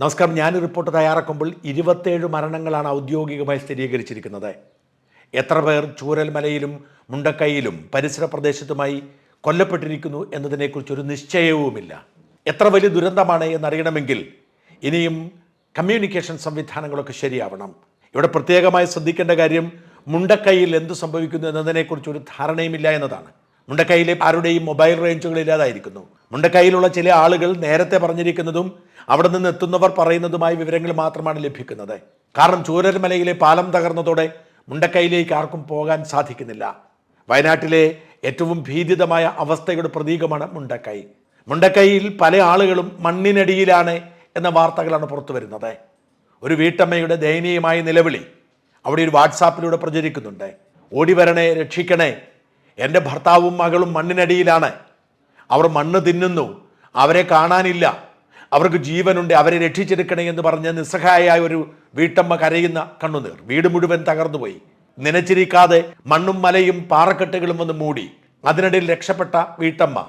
നമസ്കാരം. ഞാൻ റിപ്പോർട്ട് തയ്യാറാക്കുമ്പോൾ ഇരുപത്തേഴ് മരണങ്ങളാണ് ഔദ്യോഗികമായി സ്ഥിരീകരിച്ചിരിക്കുന്നത്. എത്ര പേർ ചൂരൽമലയിലും മുണ്ടക്കൈയിലും പരിസര പ്രദേശത്തുമായി കൊല്ലപ്പെട്ടിരിക്കുന്നു എന്നതിനെക്കുറിച്ച് ഒരു നിശ്ചയവുമില്ല. എത്ര വലിയ ദുരന്തമാണ് എന്നറിയണമെങ്കിൽ ഇനിയും കമ്മ്യൂണിക്കേഷൻ സംവിധാനങ്ങളൊക്കെ ശരിയാവണം. ഇവിടെ പ്രത്യേകമായി ശ്രദ്ധിക്കേണ്ട കാര്യം മുണ്ടക്കൈയിൽ എന്ത് സംഭവിക്കുന്നു എന്നതിനെക്കുറിച്ച് ഒരു ധാരണയുമില്ല എന്നതാണ്. മുണ്ടക്കൈയിലെ ആരുടെയും മൊബൈൽ റേഞ്ചുകൾ ഇല്ലാതായിരിക്കുന്നു മുണ്ടക്കൈയിലുള്ള ചില ആളുകൾ നേരത്തെ പറഞ്ഞിരിക്കുന്നതും അവിടെ നിന്ന് എത്തുന്നവർ പറയുന്നതുമായ വിവരങ്ങൾ മാത്രമാണ് ലഭിക്കുന്നത്. കാരണം ചൂരൽമലയിലെ പാലം തകർന്നതോടെ മുണ്ടക്കൈയിലേക്ക് ആർക്കും പോകാൻ സാധിക്കുന്നില്ല. വയനാട്ടിലെ ഏറ്റവും ഭീതിതമായ അവസ്ഥയുടെ പ്രതീകമാണ് മുണ്ടക്കൈ. മുണ്ടക്കൈയിൽ പല ആളുകളും മണ്ണിനടിയിലാണ് എന്ന വാർത്തകളാണ് പുറത്തു വരുന്നത്. ഒരു വീട്ടമ്മയുടെ ദയനീയമായ നിലവിളി അവിടെ ഒരു വാട്സാപ്പിലൂടെ പ്രചരിക്കുന്നുണ്ട്. ഓടിവരണേ രക്ഷിക്കണേ. എന്റെ ഭർത്താവും മകളും മണ്ണിനടിയിലാണ്. അവർ മണ്ണ് തിന്നുന്നു. അവരെ കാണാനില്ല. അവർക്ക് ജീവനുണ്ട്. അവരെ രക്ഷിച്ചെടുക്കണേ എന്ന് പറഞ്ഞ് നിസ്സഹായായ ഒരു വീട്ടമ്മ കരയുന്ന കണ്ണുനീർ. വീട് മുഴുവൻ തകർന്നുപോയി. നനച്ചിരിക്കാതെ മണ്ണും മലയും പാറക്കെട്ടുകളും വന്ന് മൂടി. അതിനിടയിൽ രക്ഷപ്പെട്ട വീട്ടമ്മ.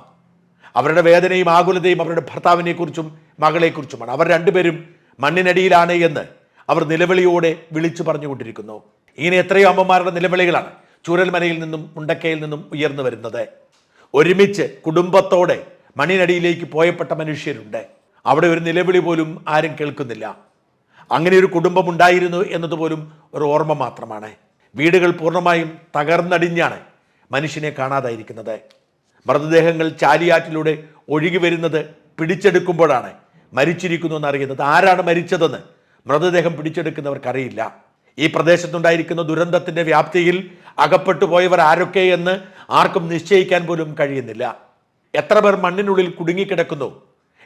അവരുടെ വേദനയും ആകുലതയും അവരുടെ ഭർത്താവിനെക്കുറിച്ചും മകളെക്കുറിച്ചുമാണ്. അവർ രണ്ടുപേരും മണ്ണിനടിയിലാണ് എന്ന് അവർ നിലവിളിയോടെ വിളിച്ചു പറഞ്ഞുകൊണ്ടിരിക്കുന്നു. ഇങ്ങനെ എത്രയോ അമ്മമാരുടെ നിലവിളികളാണ് ചൂരൽമലയിൽ നിന്നും മുണ്ടക്കയിൽ നിന്നും ഉയർന്നു വരുന്നത്. ഒരുമിച്ച് കുടുംബത്തോടെ മണ്ണിനടിയിലേക്ക് പോയപ്പെട്ട മനുഷ്യരുണ്ട്. അവിടെ ഒരു നിലവിളി പോലും ആരും കേൾക്കുന്നില്ല. അങ്ങനെ ഒരു കുടുംബം ഉണ്ടായിരുന്നു എന്നതുപോലും ഒരു ഓർമ്മ മാത്രമാണ്. വീടുകൾ പൂർണമായും തകർന്നടിഞ്ഞാണ് മനുഷ്യനെ കാണാതായിരിക്കുന്നത്. മൃതദേഹങ്ങൾ ചാലിയാറ്റിലൂടെ ഒഴുകി വരുന്നത് പിടിച്ചെടുക്കുമ്പോഴാണ് മരിച്ചിരിക്കുന്നു എന്നറിയുന്നത്. ആരാണ് മരിച്ചതെന്ന് മൃതദേഹം പിടിച്ചെടുക്കുന്നവർക്കറിയില്ല. ഈ പ്രദേശത്തുണ്ടായിരിക്കുന്ന ദുരന്തത്തിന്റെ വ്യാപ്തിയിൽ അകപ്പെട്ടു പോയവർ ആരൊക്കെ എന്ന് ആർക്കും നിശ്ചയിക്കാൻ പോലും കഴിയുന്നില്ല. എത്ര പേർ മണ്ണിനുള്ളിൽ കുടുങ്ങിക്കിടക്കുന്നു?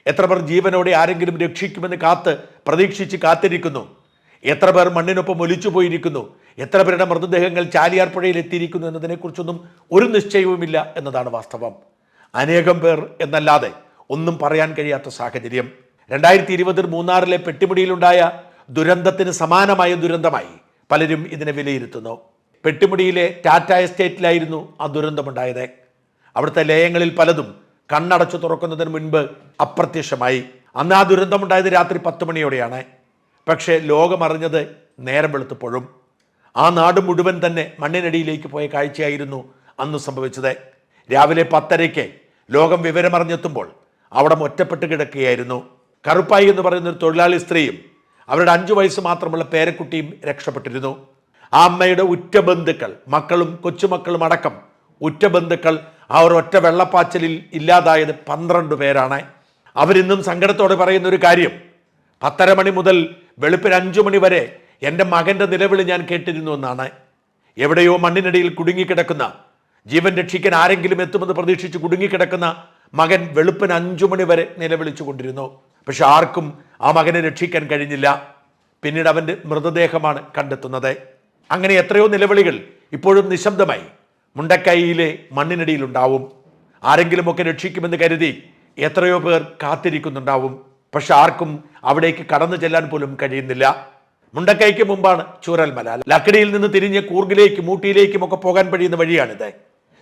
എത്ര പേർ ജീവനോടെ ആരെങ്കിലും രക്ഷിക്കുമെന്ന് കാത്ത് പ്രതീക്ഷിച്ച് കാത്തിരിക്കുന്നു? എത്ര പേർ മണ്ണിനൊപ്പം ഒലിച്ചു പോയിരിക്കുന്നു? എത്ര പേരുടെ മൃതദേഹങ്ങൾ ചാലിയാർ പുഴയിൽ എത്തിയിരിക്കുന്നു എന്നതിനെക്കുറിച്ചൊന്നും ഒരു നിശ്ചയവുമില്ല എന്നതാണ് വാസ്തവം. അനേകം പേർ എന്നല്ലാതെ ഒന്നും പറയാൻ കഴിയാത്ത സാഹചര്യം. രണ്ടായിരത്തി ഇരുപതിൽ മൂന്നാറിലെ പെട്ടിമുടിയിലുണ്ടായ ദുരന്തത്തിന് സമാനമായ ദുരന്തമായി. പലരും ഇതിനെ വിലയിരുത്തുന്നു. പെട്ടിമുടിയിലെ ടാറ്റ എസ്റ്റേറ്റിലായിരുന്നു ആ ദുരന്തമുണ്ടായത്. അവിടുത്തെ ലയങ്ങളിൽ പലതും കണ്ണടച്ചു തുറക്കുന്നതിന് മുൻപ് അപ്രത്യക്ഷമായി. അന്ന് ആ ദുരന്തമുണ്ടായത് രാത്രി പത്ത് മണിയോടെയാണ്. പക്ഷേ ലോകമറിഞ്ഞത് നേരം വെളുത്തപ്പോഴും. ആ നാട് മുഴുവൻ തന്നെ മണ്ണിനടിയിലേക്ക് പോയ കാഴ്ചയായിരുന്നു അന്ന് സംഭവിച്ചത്. രാവിലെ പത്തരയ്ക്ക് ലോകം വിവരമറിഞ്ഞെത്തുമ്പോൾ അവിടെ ഒറ്റപ്പെട്ട് കിടക്കുകയായിരുന്നു. കറുപ്പായി എന്ന് പറയുന്ന ഒരു തൊഴിലാളി സ്ത്രീയും അവരുടെ അഞ്ചു വയസ്സ് മാത്രമുള്ള പേരക്കുട്ടിയും രക്ഷപ്പെട്ടിരുന്നു. ആ അമ്മയുടെ ഉറ്റ ബന്ധുക്കൾ മക്കളും കൊച്ചുമക്കളും അടക്കം ഉറ്റ ബന്ധുക്കൾ ഒരു ഒറ്റ വെള്ളപ്പാച്ചലിൽ ഇല്ലാതായത് പന്ത്രണ്ട് പേരാണ്. അവരിന്നും സങ്കടത്തോടെ പറയുന്ന ഒരു കാര്യം പത്തര മണി മുതൽ വെളുപ്പിന് അഞ്ചു മണി വരെ എന്റെ മകന്റെ നിലവിളി ഞാൻ കേട്ടിരുന്നു എന്നാണ്. എവിടെയോ മണ്ണിനടിയിൽ കുടുങ്ങിക്കിടക്കുന്ന ജീവൻ രക്ഷിക്കാൻ ആരെങ്കിലും എത്തുമെന്ന് പ്രതീക്ഷിച്ച് കുടുങ്ങിക്കിടക്കുന്ന മകൻ വെളുപ്പിന് അഞ്ചു മണി വരെ നിലവിളിച്ചു കൊണ്ടിരുന്നു പക്ഷെ ആർക്കും ആ മകനെ രക്ഷിക്കാൻ കഴിഞ്ഞില്ല. പിന്നീട് അവന്റെ മൃതദേഹമാണ് കണ്ടെത്തുന്നത്. അങ്ങനെ എത്രയോ നിലവിളികൾ ഇപ്പോഴും നിശബ്ദമായി മുണ്ടക്കൈയിലെ മണ്ണിനടിയിലുണ്ടാവും. ആരെങ്കിലുമൊക്കെ രക്ഷിക്കുമെന്ന് കരുതി എത്രയോ പേർ കാത്തിരിക്കുന്നുണ്ടാവും. പക്ഷെ ആർക്കും അവിടേക്ക് കടന്നു ചെല്ലാൻ പോലും കഴിയുന്നില്ല. മുണ്ടക്കൈക്ക് മുമ്പാണ് ചൂരൽമല. ലക്കടിയിൽ നിന്ന് തിരിഞ്ഞ് കൂർഗിലേക്കും ഊട്ടിയിലേക്കും ഒക്കെ പോകാൻ കഴിയുന്ന വഴിയാണിത്.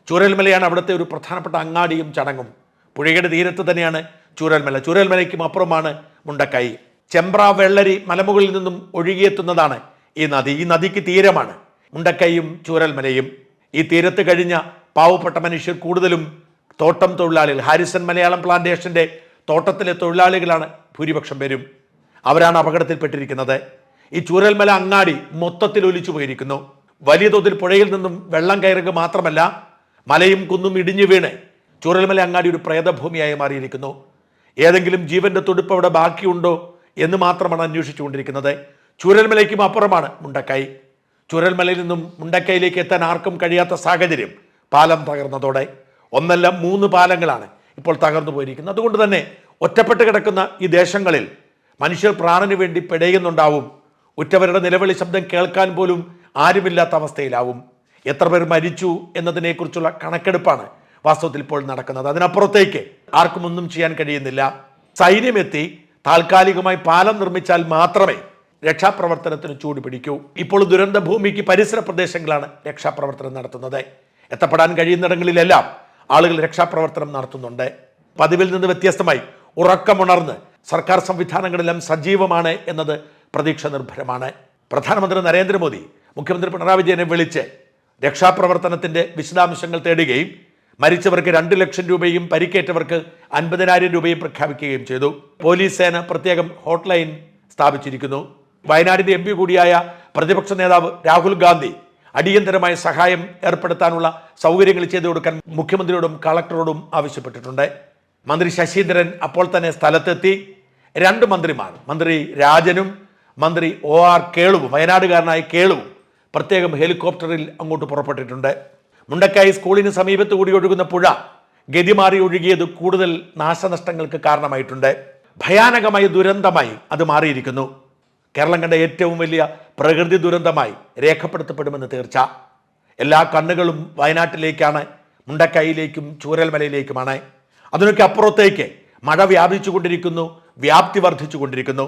ചൂരൽമലയാണ് അവിടുത്തെ ഒരു പ്രധാനപ്പെട്ട അങ്ങാടിയും ചടങ്ങും. പുഴയുടെ തീരത്ത് തന്നെയാണ് ചൂരൽമല. ചൂരൽമലയ്ക്കും അപ്പുറമാണ് മുണ്ടക്കൈ. ചെമ്പ്ര വെള്ളരി മലമുകളിൽ നിന്നും ഒഴുകിയെത്തുന്നതാണ് ഈ നദി. ഈ നദിക്ക് തീരമാണ്. മുണ്ടക്കൈയും ചൂരൽമലയും. ഈ തീരത്ത് കഴിഞ്ഞ പാവപ്പെട്ട മനുഷ്യർ കൂടുതലും തോട്ടം തൊഴിലാളികൾ ഹാരിസൺ മലയാളം പ്ലാന്റേഷന്റെ തോട്ടത്തിലെ തൊഴിലാളികളാണ് ഭൂരിപക്ഷം പേരും. അവരാണ് അപകടത്തിൽപ്പെട്ടിരിക്കുന്നത്. ഈ ചൂരൽമല അങ്ങാടി മൊത്തത്തിൽ ഒലിച്ചു പോയിരിക്കുന്നു. വലിയ തോതിൽ പുഴയിൽ നിന്നും വെള്ളം കയറുക മാത്രമല്ല മലയും കുന്നും ഇടിഞ്ഞു വീണ് ചൂരൽമല അങ്ങാടി ഒരു പ്രേതഭൂമിയായി മാറിയിരിക്കുന്നു. ഏതെങ്കിലും ജീവന്റെ തുടുപ്പ് അവിടെ ബാക്കിയുണ്ടോ എന്ന് മാത്രമാണ് അന്വേഷിച്ചുകൊണ്ടിരിക്കുന്നത്. ചൂരൽമലയ്ക്കും അപ്പുറമാണ് മുണ്ടക്കൈ. ചുരൽമലയിൽ നിന്നും മുണ്ടക്കൈയിലേക്ക് എത്താൻ ആർക്കും കഴിയാത്ത സാഹചര്യം പാലം തകർന്നതോടെ. ഒന്നല്ല മൂന്ന് പാലങ്ങളാണ് ഇപ്പോൾ തകർന്നു പോയിരിക്കുന്നത്. അതുകൊണ്ട് തന്നെ ഒറ്റപ്പെട്ട് കിടക്കുന്ന ഈ ദേശങ്ങളിൽ മനുഷ്യർ പ്രാണന് വേണ്ടി പിടയുന്നുണ്ടാവും. ഉറ്റവരുടെ നിലവിളി ശബ്ദം കേൾക്കാൻ പോലും ആരുമില്ലാത്ത അവസ്ഥയിലാവും. എത്ര പേർ മരിച്ചു എന്നതിനെക്കുറിച്ചുള്ള കണക്കെടുപ്പാണ് വാസ്തവത്തിൽ ഇപ്പോൾ നടക്കുന്നത്. അതിനപ്പുറത്തേക്ക് ആർക്കും ഒന്നും ചെയ്യാൻ കഴിയുന്നില്ല. സൈന്യമെത്തി താൽക്കാലികമായി പാലം നിർമ്മിച്ചാൽ മാത്രമേ രക്ഷാപ്രവർത്തനത്തിന് ചൂട് പിടിക്കൂ. ഇപ്പോൾ ദുരന്ത ഭൂമിക്ക് പരിസര പ്രദേശങ്ങളാണ് രക്ഷാപ്രവർത്തനം നടത്തുന്നത്. എത്തപ്പെടാൻ കഴിയുന്നിടങ്ങളിലെല്ലാം ആളുകൾ രക്ഷാപ്രവർത്തനം നടത്തുന്നുണ്ട്. പതിവിൽ നിന്ന് വ്യത്യസ്തമായി ഉറക്കമുണർന്ന് സർക്കാർ സംവിധാനങ്ങളെല്ലാം സജീവമാണ് എന്നത് പ്രതീക്ഷ നിർഭരമാണ് പ്രധാനമന്ത്രി നരേന്ദ്രമോദി മുഖ്യമന്ത്രി പിണറായി വിജയനെ വിളിച്ച് രക്ഷാപ്രവർത്തനത്തിന്റെ വിശദാംശങ്ങൾ തേടുകയും മരിച്ചവർക്ക് രണ്ട് ലക്ഷം രൂപയും പരിക്കേറ്റവർക്ക് അൻപതിനായിരം രൂപയും പ്രഖ്യാപിക്കുകയും ചെയ്തു. പോലീസ് സേന പ്രത്യേകം ഹോട്ട്ലൈൻ സ്ഥാപിച്ചിരിക്കുന്നു. വയനാടിന്റെ എം കൂടിയായ പ്രതിപക്ഷ നേതാവ് രാഹുൽ ഗാന്ധി അടിയന്തരമായ സഹായം ഏർപ്പെടുത്താനുള്ള സൗകര്യങ്ങൾ ചെയ്തു കൊടുക്കാൻ മുഖ്യമന്ത്രിയോടും കളക്ടറോടും ആവശ്യപ്പെട്ടിട്ടുണ്ട്. മന്ത്രി ശശീന്ദ്രൻ അപ്പോൾ തന്നെ സ്ഥലത്തെത്തി. രണ്ട് മന്ത്രിമാർ മന്ത്രി രാജനും മന്ത്രി ഒ ആർ കേളുവും വയനാടുകാരനായ കേളുവും പ്രത്യേകം ഹെലികോപ്റ്ററിൽ അങ്ങോട്ട് പുറപ്പെട്ടിട്ടുണ്ട്. മുണ്ടക്കായി സ്കൂളിന് സമീപത്ത് കൂടി ഒഴുകുന്ന പുഴ ഗതിമാറി ഒഴുകിയത് കൂടുതൽ നാശനഷ്ടങ്ങൾക്ക് കാരണമായിട്ടുണ്ട്. ഭയാനകമായ ദുരന്തമായി അത് മാറിയിരിക്കുന്നു. കേരളം കണ്ട ഏറ്റവും വലിയ പ്രകൃതി ദുരന്തമായി രേഖപ്പെടുത്തപ്പെടുമെന്ന് തീർച്ച. എല്ലാ കണ്ണുകളും വയനാട്ടിലേക്കാണ് മുണ്ടക്കൈയിലേക്കും ചൂരൽമലയിലേക്കുമാണ്. അതിനൊക്കെ അപ്പുറത്തേക്ക് മഴ വ്യാപിച്ചുകൊണ്ടിരിക്കുന്നു വ്യാപ്തി വർദ്ധിച്ചു കൊണ്ടിരിക്കുന്നു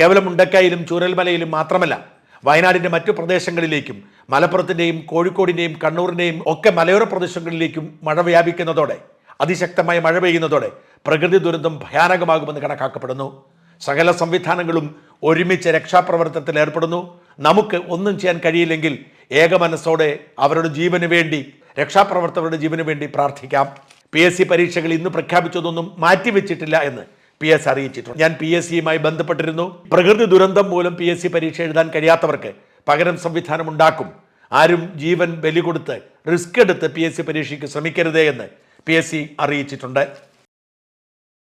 കേവലം മുണ്ടക്കൈയിലും ചൂരൽമലയിലും മാത്രമല്ല വയനാടിന്റെ മറ്റു പ്രദേശങ്ങളിലേക്കും മലപ്പുറത്തിന്റെയും കോഴിക്കോടിന്റെയും കണ്ണൂരിന്റെയും ഒക്കെ മലയോര പ്രദേശങ്ങളിലേക്കും മഴ വ്യാപിക്കുന്നതോടെ അതിശക്തമായ മഴ പെയ്യുന്നതോടെ പ്രകൃതി ദുരന്തം ഭയാനകമാകുമെന്ന് കണക്കാക്കപ്പെടുന്നു. സകല സംവിധാനങ്ങളും ഒരുമിച്ച് രക്ഷാപ്രവർത്തനത്തിൽ ഏർപ്പെടുന്നു. നമുക്ക് ഒന്നും ചെയ്യാൻ കഴിയില്ലെങ്കിൽ ഏകമനസ്സോടെ അവരുടെ ജീവന് വേണ്ടി രക്ഷാപ്രവർത്തകരുടെ ജീവന് വേണ്ടി പ്രാർത്ഥിക്കാം. പി എസ് സി പരീക്ഷകൾ ഇന്ന് പ്രഖ്യാപിച്ചതൊന്നും മാറ്റിവെച്ചിട്ടില്ല എന്ന് പി എസ് അറിയിച്ചിട്ടുണ്ട്. ഞാൻ പി എസ് സിയുമായി ബന്ധപ്പെട്ടിരുന്നു. പ്രകൃതി ദുരന്തം മൂലം പി എസ് സി പരീക്ഷ എഴുതാൻ കഴിയാത്തവർക്ക് പകരം സംവിധാനം ഉണ്ടാക്കും ആരും ജീവൻ ബലി കൊടുത്ത് റിസ്ക് എടുത്ത് പി എസ് സി പരീക്ഷയ്ക്ക് ശ്രമിക്കരുതേ എന്ന് പി എസ് സി അറിയിച്ചിട്ടുണ്ട്.